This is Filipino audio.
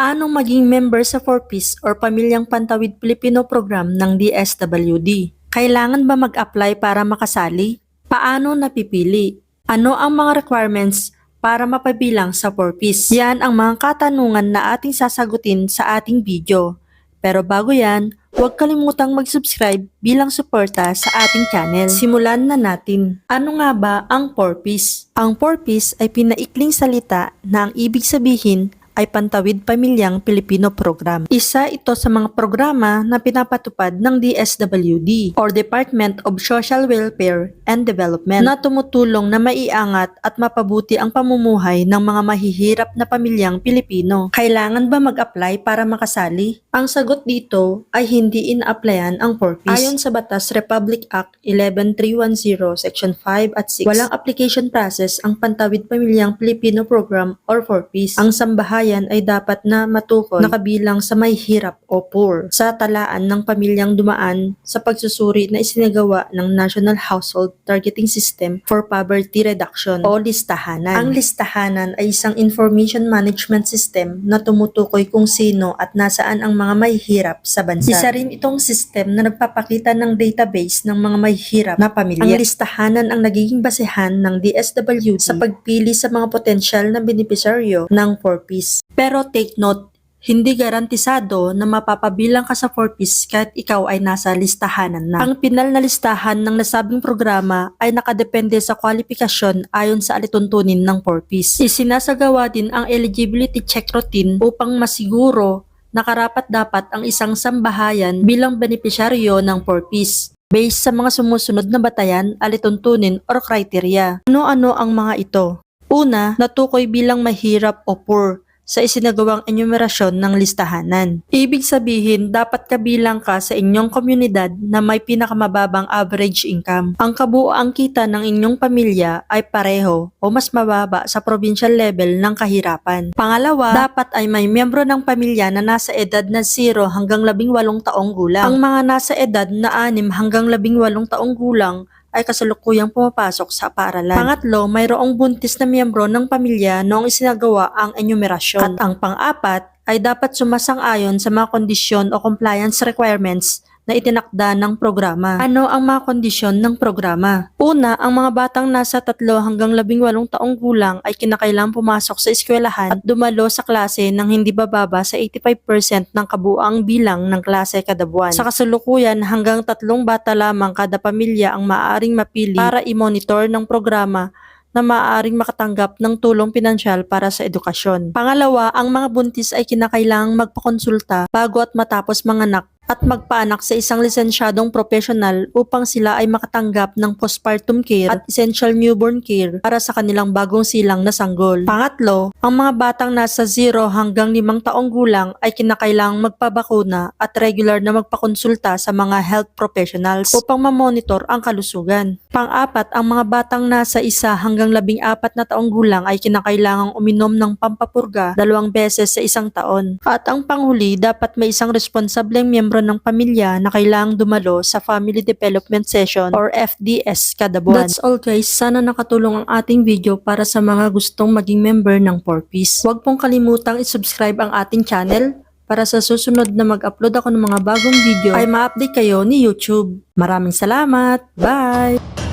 Paano maging member sa 4Ps or Pamilyang Pantawid Pilipino program ng DSWD? Kailangan ba mag-apply para makasali? Paano napipili? Ano ang mga requirements para mapabilang sa 4Ps? Yan ang mga katanungan na ating sasagutin sa ating video. Pero bago yan, huwag kalimutang mag-subscribe bilang suporta sa ating channel. Simulan na natin. Ano nga ba ang 4Ps? Ang 4Ps ay pinaikling salita na ang ibig sabihin ay Pantawid Pamilyang Pilipino Program. Isa ito sa mga programa na pinapatupad ng DSWD or Department of Social Welfare and Development na tumutulong na maiangat at mapabuti ang pamumuhay ng mga mahihirap na pamilyang Pilipino. Kailangan ba mag-apply para makasali? Ang sagot dito ay hindi ina-applyan ang 4Ps. Ayon sa Batas Republic Act 11310 Section 5 at 6, walang application process ang Pantawid Pamilyang Pilipino Program or 4Ps. Ang sambahayan ay dapat na matukoy na kabilang sa may hirap o poor sa talaan ng pamilyang dumaan sa pagsusuri na isinagawa ng National Household Targeting System for Poverty Reduction o listahanan. Ang listahanan ay isang information management system na tumutukoy kung sino at nasaan ang mga may hirap sa bansa. Isa rin itong system na nagpapakita ng database ng mga may hirap na pamilya. Ang listahanan ang nagiging basehan ng DSWD sa pagpili sa mga potensyal na benepisaryo ng 4Ps. Pero take note, hindi garantisado na mapapabilang ka sa 4Ps kahit ikaw ay nasa listahanan na. Ang pinal na listahan ng nasabing programa ay nakadepende sa kwalifikasyon ayon sa alituntunin ng 4Ps. Isinasagawa din ang eligibility check routine upang masiguro na karapat-dapat ang isang sambahayan bilang benepisyaryo ng 4Ps based sa mga sumusunod na batayan, alituntunin or criteria. Ano-ano ang mga ito? Una, natukoy bilang mahirap o poor sa isinagawang enumerasyon ng listahanan. Ibig sabihin, dapat kabilang ka sa inyong komunidad na may pinakamababang average income. Ang kabuoang kita ng inyong pamilya ay pareho o mas mababa sa provincial level ng kahirapan. Pangalawa, dapat ay may miyembro ng pamilya na nasa edad na 0 hanggang 18 taong gulang. Ang mga nasa edad na 6 hanggang 18 taong gulang ay kasalukuyang pumapasok sa paaralan. Pangatlo, mayroong buntis na miyembro ng pamilya noong isinagawa ang enumerasyon. At ang pang-apat ay dapat sumasang-ayon sa mga kondisyon o compliance requirements na itinakda ng programa. Ano ang mga kondisyon ng programa? Una, ang mga batang nasa 3 hanggang 18 taong gulang ay kinakailangang pumasok sa eskwelahan at dumalo sa klase ng hindi bababa sa 85% ng kabuang bilang ng klase kada buwan. Sa kasulukuyan, hanggang tatlong bata lamang kada pamilya ang maaaring mapili para i-monitor ng programa na maaaring makatanggap ng tulong pinansyal para sa edukasyon. Pangalawa, ang mga buntis ay kinakailangang magpakonsulta bago at matapos manganak at magpaanak sa isang lisensyadong profesional upang sila ay makatanggap ng postpartum care at essential newborn care para sa kanilang bagong silang na sanggol. Pangatlo, ang mga batang nasa 0 hanggang 5 taong gulang ay kinakailangang magpabakuna at regular na magpakonsulta sa mga health professionals upang mamonitor ang kalusugan. Pang-apat, ang mga batang nasa 1 hanggang 14 na taong gulang ay kinakailangang uminom ng pampapurga dalawang beses sa isang taon. At ang panghuli, dapat may isang responsableng miyembro ng pamilya na kailangang dumalo sa Family Development Session or FDS kada buwan. That's all guys. Sana nakatulong ang ating video para sa mga gustong maging member ng 4Ps. Huwag pong kalimutang isubscribe ang ating channel para sa susunod na mag-upload ako ng mga bagong video ay ma-update kayo ni YouTube. Maraming salamat. Bye!